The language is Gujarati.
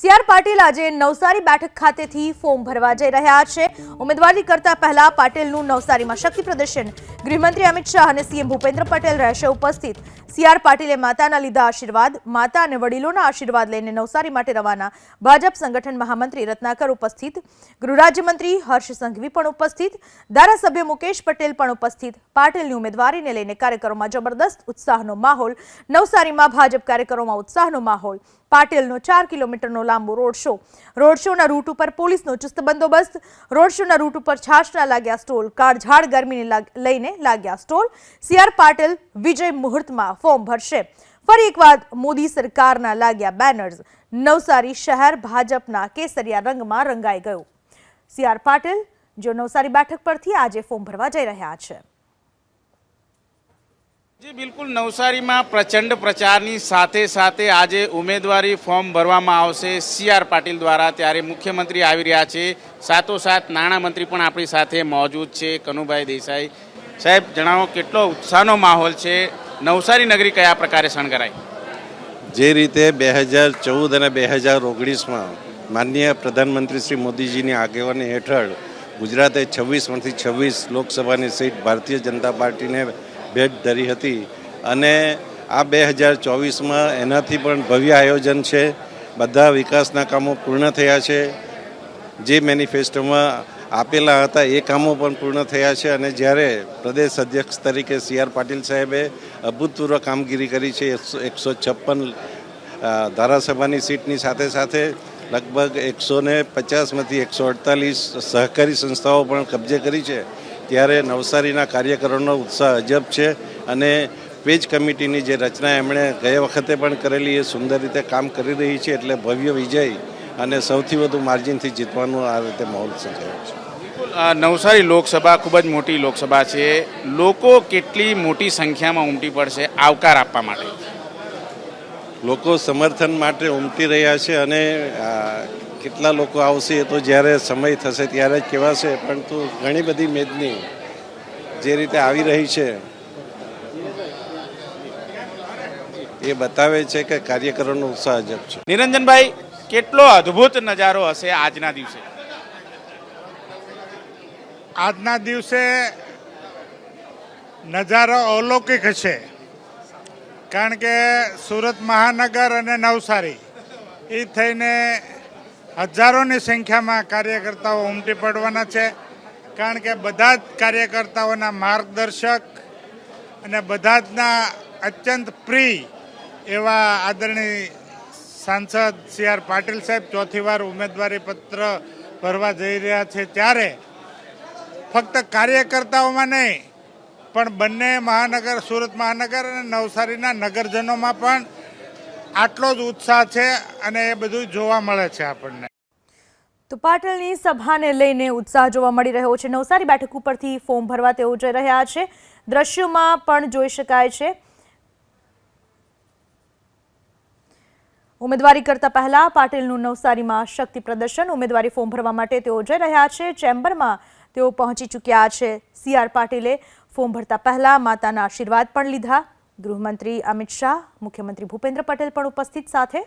સીઆર પાટીલ આજે નવસારી બેઠક ખાતેથી ફોર્મ ભરવા જઈ રહ્યા છે. ઉમેદવારી કરતા પહેલા પાટીલનું નવસારીમાં શક્તિ પ્રદર્શન. ગૃહમંત્રી અમિત શાહ અને સીએમ ભૂપેન્દ્ર પટેલ રહેશે ઉપસ્થિત. સીઆર પાટીલે માતાના લીધા આશીર્વાદ, માતા અને વડીલોના આશીર્વાદ લઈને નવસારી માટે રવાના ભાજપ સંગઠન મહામંત્રી રત્નાકર ઉપસ્થિત ગૃહરાજ્યમંત્રી હર્ષ સંઘવી પણ ઉપસ્થિત, ધારાસભ્ય મુકેશ પટેલ પણ ઉપસ્થિત. પાટીલની ઉમેદવારીને લઈને કાર્યકરોમાં જબરદસ્ત ઉત્સાહનો માહોલ, નવસારીમાં ભાજપ કાર્યકરોમાં ઉત્સાહનો માહોલ. પાટીલનો ચાર કિલોમીટરનો લાંબો રોડ શો. રોડ શોના રૂટ ઉપર પોલીસનો ચુસ્ત બંદોબસ્ત, રોડ શોના રૂટ ઉપર છાશના લાગ્યા સ્ટોલ, કાળઝાળ ગરમીને લઈને લાગ્યા સ્ટોલ. સીઆર પાટીલ વિજય મુહૂર્તમાં ફોર્મ ભરશે. ફરી એક વાત મોદી સરકારના લાગ્યા બેનર્સ, નવસારી શહેર ભાજપના કેસરિયા રંગમાં રંગાઈ ગયું. સી આર પાટીલ, જો નવસારી બેઠક પરથી આજે ફોર્મ ભરવા જઈ રહ્યા છે. જી, બિલકુલ નવસારીમાં પ્રચંડ પ્રચારની સાથે સાથે આજે ઉમેદવારી ફોર્મ ભરવામાં આવશે સી આર પાટીલ દ્વારા. ત્યારે મુખ્યમંત્રી આવી રહ્યા છે. સાથોસાથ નાણામંત્રી પણ આપણી સાથે મોજૂદ છે. કનુભાઈ દેસાઈ સાહેબ, જણાવો કેટલો ઉત્સાહનો માહોલ છે. નવસારી નગરી કયા પ્રકારે શણગરાઈ જે રીતે બે હજાર ચૌદ અને બે હજાર ઓગણીસમાં માનનીય પ્રધાનમંત્રી શ્રી મોદીજીની આગેવાની હેઠળ ગુજરાતે છવ્વીસમાંથી છવ્વીસ લોકસભાની સીટ ભારતીય જનતા પાર્ટીને ભેટ ધરી હતી અને આ બે હજાર ચોવીસમાં એનાથી પણ ભવ્ય આયોજન છે. બધા વિકાસના કામો પૂર્ણ થયા છે. જે મેનિફેસ્ટોમાં આપેલા હતા એ કામો પણ પૂર્ણ થયા છે અને જ્યારે પ્રદેશ અધ્યક્ષ તરીકે સી આર પાટીલ સાહેબે અભૂતપૂર્વ કામગીરી કરી છે, એકસો છપ્પન ધારાસભાની સીટની સાથે સાથે લગભગ એકસો ને પચાસમાંથી એકસો અડતાલીસ સહકારી સંસ્થાઓ પણ કબજે કરી છે. ત્યારે નવસારીના કાર્યકરોનો ઉત્સાહ અજબ છે અને પેજ કમિટીની જે રચના એમણે ગયા વખતે પણ કરેલી એ સુંદર રીતે કામ કરી રહી છે એટલે ભવ્ય વિજય અને સૌથી વધુ માર્જિનથી જીતવાનું આ રીતે માહોલ સર્જાયો છે. નવસારી લોકસભા ખૂબ જ મોટી લોકસભા છે. લોકો કેટલી મોટી સંખ્યામાં ઉમટી પડશે? આવકાર આપવા માટે. લોકો સમર્થન માટે ઉમટી રહ્યા છે અને કેટલા લોકો આવશે એ તો જ્યારે સમય થશે ત્યારે જ કહેવાશે પરંતુ ઘણી બધી મેદની જે રીતે આવી રહી છે એ બતાવે છે કે કાર્યકરોનો ઉત્સાહ અજબ છે. નિરંજનભાઈ કેટલો અદ્ભુત નજારો હશે આજના દિવસે. આજના દિવસે નજારો અલૌકિક હશે કારણ કે સુરત મહાનગર અને નવસારી, એ થઈને હજારોની સંખ્યામાં કાર્યકર્તાઓ ઉમટી પડવાના છે. કારણ કે બધા જ કાર્યકર્તાઓના માર્ગદર્શક અને બધા જના અત્યંત પ્રિય એવા આદરણીય સાંસદ સી આર પાટીલ સાહેબ ચોથી વાર ઉમેદવારી પત્ર ભરવા જઈ રહ્યા છે ત્યારે ફક્ત કાર્યકર્તાઓમાં નહીં, પણ બંને મહાનગર, સુરત મહાનગર અને નવસારીના નગરજનોમાં પણ આટલો જ ઉત્સાહ છે અને એ બધું જોવા મળે છે આપણને. તો પાટલની સભાને લઈને ઉત્સાહ જોવા મળી રહ્યો છે. નવસારી બેઠક ઉપરથી ફોર્મ ભરવા તેઓ જઈ રહ્યા છે. દ્રશ્યોમાં પણ જોઈ શકાય છે. ઉમેદવારી કરતા પહેલા પાટીલનું નવસારીમાં શક્તિ પ્રદર્શન, ઉમેદવારી ફોર્મ ભરવા માટે તેઓ જઈ રહ્યા છે. ચેમ્બરમાં તેઓ પહોંચી ચૂક્યા છે. સી આર પાટીલે ફોર્મ ભરતા પહેલા માતાના આશીર્વાદ પણ લીધા. ગૃહમંત્રી અમિત શાહ, મુખ્યમંત્રી ભૂપેન્દ્ર પટેલ પણ ઉપસ્થિત સાથે